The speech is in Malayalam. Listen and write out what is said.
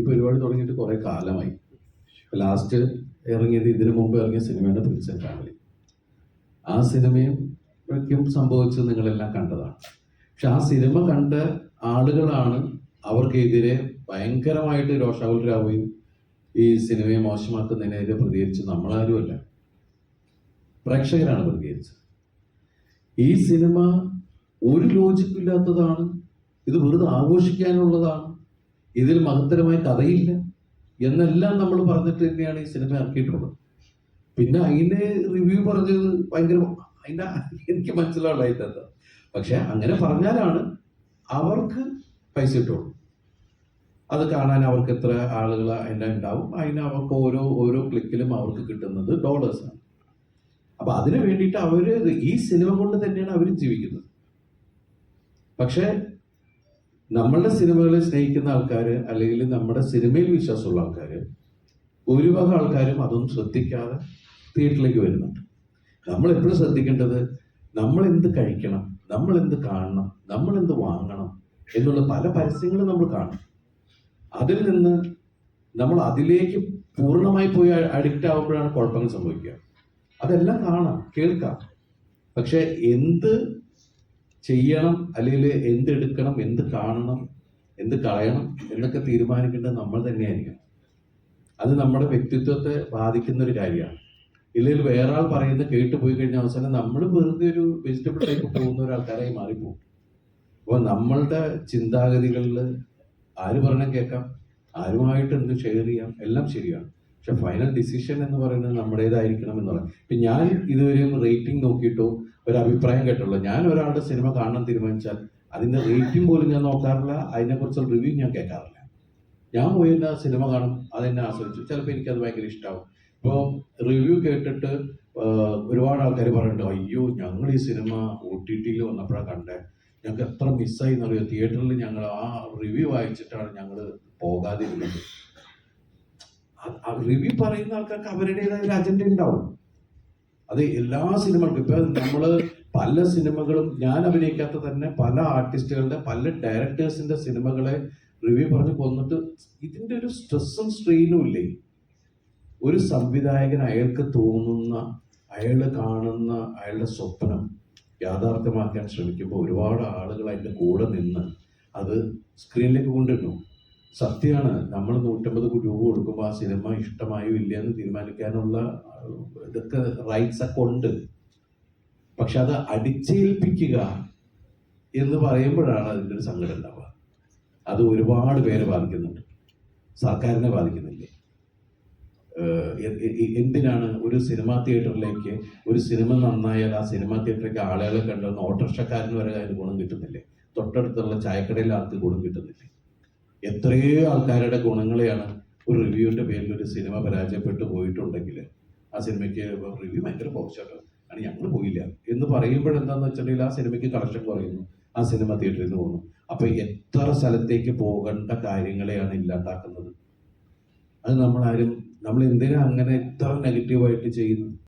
ഈ പരിപാടി തുടങ്ങിയിട്ട് കുറെ കാലമായി. ലാസ്റ്റ് ഇറങ്ങിയത് ഇതിനു മുമ്പ് ഇറങ്ങിയ സിനിമയാണ് പ്രിൻസൻ ഫാമിലി ആ സിനിമയും ഒക്കെയും സംഭവിച്ചത് നിങ്ങളെല്ലാം കണ്ടതാണ്. പക്ഷെ ആ സിനിമ കണ്ട ആളുകളാണ് അവർക്കെതിരെ ഭയങ്കരമായിട്ട് രോഷാകുലരാവുകയും ഈ സിനിമയെ മോശമാക്കുന്നതിനെതിരെ പ്രതികരിച്ച് നമ്മളാരുമല്ല. പ്രേക്ഷകരാണ് പ്രതികരിച്ചത്. ഈ സിനിമ ഒരു ലോജിക്കില്ലാത്തതാണ് ഇത് വെറുതെ ആഘോഷിക്കാനുള്ളതാണ്. ഇതിൽ മഹത്തരമായ കഥയില്ല എന്നെല്ലാം നമ്മൾ പറഞ്ഞിട്ട് തന്നെയാണ് ഈ സിനിമ ഇറക്കിയിട്ടുള്ളത്. പിന്നെ അതിന്റെ റിവ്യൂ പറഞ്ഞത് ഭയങ്കര അതിന്റെ എനിക്ക് മനസ്സിലാവില്ലായിട്ടത് പക്ഷെ അങ്ങനെ പറഞ്ഞാലാണ് അവർക്ക് പൈസ കിട്ടുള്ളൂ. അത് കാണാൻ അവർക്ക് എത്ര ആളുകൾ അതിന്റെ ഉണ്ടാവും. അതിന് അവർക്ക് ഓരോ ഓരോ ക്ലിക്കിലും അവർക്ക് കിട്ടുന്നത് ഡോളേഴ്സാണ് അപ്പൊ അതിനു വേണ്ടിയിട്ട് അവർ ഈ സിനിമ കൊണ്ട് തന്നെയാണ് അവർ ജീവിക്കുന്നത്. പക്ഷെ നമ്മളുടെ സിനിമകളെ സ്നേഹിക്കുന്ന ആൾക്കാർ അല്ലെങ്കിൽ നമ്മുടെ സിനിമയിൽ വിശ്വാസമുള്ള ആൾക്കാർ ഭൂരിഭാഗം ആൾക്കാരും അതൊന്നും ശ്രദ്ധിക്കാതെ തിയേറ്ററിലേക്ക് വരുന്നുണ്ട്. നമ്മൾ എപ്പോഴും ശ്രദ്ധിക്കേണ്ടത് നമ്മൾ എന്ത് കഴിക്കണം നമ്മൾ എന്ത് കാണണം നമ്മൾ എന്ത് വാങ്ങണം എന്നുള്ള പല പരസ്യങ്ങളും നമ്മൾ കാണും. അതിൽ നിന്ന് നമ്മൾ അതിലേക്ക് പൂർണമായി പോയി അഡിക്റ്റ് ആകുമ്പോഴാണ് കുഴപ്പങ്ങൾ സംഭവിക്കുക. അതെല്ലാം കാണാം കേൾക്കാം. പക്ഷെ എന്ത് ചെയ്യണം അല്ലെങ്കിൽ എന്ത് എടുക്കണം എന്ത് കാണണം എന്ത് കളയണം എന്നൊക്കെ തീരുമാനിക്കേണ്ടത് നമ്മൾ തന്നെയായിരിക്കണം. അത് നമ്മുടെ വ്യക്തിത്വത്തെ ബാധിക്കുന്ന ഒരു കാര്യമാണ്. ഇല്ലെങ്കിൽ വേറെ ആൾ പറയുന്നത് കേട്ട് പോയി കഴിഞ്ഞ അവസാനം നമ്മൾ വെറുതെ ഒരു വെജിറ്റബിൾ ടൈപ്പ് പോകുന്ന ഒരാൾക്കാരായി മാറിപ്പോകും. അപ്പോൾ നമ്മളുടെ ചിന്താഗതികളിൽ ആര് പറഞ്ഞാൽ കേൾക്കാം ആരുമായിട്ട് എന്ത് ഷെയർ ചെയ്യാം എല്ലാം ശരിയാണ്. പക്ഷെ ഫൈനൽ ഡിസിഷൻ എന്ന് പറയുന്നത് നമ്മുടേതായിരിക്കണം എന്ന് പറയാം ഇപ്പം ഞാൻ ഇതുവരെയും റേറ്റിംഗ് നോക്കിയിട്ടോ ഒരു അഭിപ്രായം കേട്ടുള്ളൂ ഞാൻ ഒരാളുടെ സിനിമ കാണാൻ തീരുമാനിച്ചാൽ അതിന്റെ റേറ്റിംഗ് പോലും ഞാൻ നോക്കാറില്ല അതിനെക്കുറിച്ചുള്ള റിവ്യൂ ഞാൻ കേൾക്കാറില്ല. ഞാൻ പോയി ആ സിനിമ കാണും അതെന്നെ ആസ്വദിച്ചു. ചിലപ്പോൾ എനിക്കത് ഭയങ്കര ഇഷ്ടമാവും ഇപ്പോൾ റിവ്യൂ കേട്ടിട്ട് ഒരുപാട് ആൾക്കാർ പറയുന്നുണ്ട് അയ്യോ ഞങ്ങൾ ഈ സിനിമ ഒ ടി ടിയിൽ വന്നപ്പോഴാണ് കണ്ടത് ഞങ്ങൾക്ക് എത്ര മിസ്സായി എന്നറിയോ? തിയേറ്ററിൽ ഞങ്ങൾ ആ റിവ്യൂ വായിച്ചിട്ടാണ് ഞങ്ങൾ പോകാതിരുന്നത്. റിവ്യൂ പറയുന്ന ആൾക്കാർക്ക് അവരുടേതായ ഒരു അജണ്ട ഉണ്ടാവും. അത് എല്ലാ സിനിമകൾക്കും. ഇപ്പൊ നമ്മൾ പല സിനിമകളും ഞാൻ അഭിനയിക്കാത്ത തന്നെ പല ആർട്ടിസ്റ്റുകളുടെ പല ഡയറക്ടേഴ്സിന്റെ സിനിമകളെ റിവ്യൂ പറഞ്ഞ് കൊന്നിട്ട് ഇതിന്റെ ഒരു സ്ട്രെസ്സും സ്ട്രെയിനും ഇല്ലേ? ഒരു സംവിധായകൻ അയാൾക്ക് തോന്നുന്ന അയാൾ കാണുന്ന അയാളുടെ സ്വപ്നം യാഥാർത്ഥ്യമാക്കാൻ ശ്രമിക്കുമ്പോൾ ഒരുപാട് ആളുകൾ അതിന്റെ കൂടെ നിന്ന് അത് സ്ക്രീനിലേക്ക് കൊണ്ടിരുന്നു സത്യമാണ്. നമ്മൾ നൂറ്റമ്പത് രൂപ കൊടുക്കുമ്പോൾ ആ സിനിമ ഇഷ്ടമായോ ഇല്ല എന്ന് തീരുമാനിക്കാനുള്ള ഇതൊക്കെ റൈറ്റ്സ് ഒക്കെ ഉണ്ട്. പക്ഷെ അത് അടിച്ചേൽപ്പിക്കുക എന്ന് പറയുമ്പോഴാണ് അതിന്റെ ഒരു സങ്കടം ഉണ്ടാവുക. അത് ഒരുപാട് പേരെ ബാധിക്കുന്നുണ്ട്. സർക്കാരിനെ ബാധിക്കുന്നില്ലേ? എന്തിനാണ് ഒരു സിനിമാ തിയേറ്ററിലേക്ക് ഒരു സിനിമ നന്നായാൽ ആ സിനിമാ തിയേറ്ററിലേക്ക് ആളുകളെ കണ്ടുവന്ന് ഓട്ടോറിക്ഷക്കാരന് വരെ അതിന് ഗുണം കിട്ടുന്നില്ലേ? തൊട്ടടുത്തുള്ള ചായക്കടയിൽ ആൾക്ക് ഗുണം കിട്ടുന്നില്ലേ? എത്രയോ ആൾക്കാരുടെ ഗുണങ്ങളെയാണ് ഒരു റിവ്യൂവിന്റെ പേരിൽ ഒരു സിനിമ പരാജയപ്പെട്ടു പോയിട്ടുണ്ടെങ്കിൽ ആ സിനിമയ്ക്ക് റിവ്യൂ ഭയങ്കര പോർച്ചാട്ടോ ആണ് ഞങ്ങൾ പോയില്ല. എന്ന് പറയുമ്പോഴെന്താന്ന് വെച്ചിട്ടുണ്ടെങ്കിൽ ആ സിനിമയ്ക്ക് കളക്ഷൻ കുറയുന്നു. ആ സിനിമ തിയേറ്ററിൽ നിന്ന് പോകുന്നു. അപ്പൊ എത്ര സ്ഥലത്തേക്ക് പോകേണ്ട കാര്യങ്ങളെയാണ് ഇല്ലാണ്ടാക്കുന്നത്? അത് നമ്മളാരും നമ്മൾ എന്തിനാ അങ്ങനെ ഇത്ര നെഗറ്റീവായിട്ട് ചെയ്യുന്നു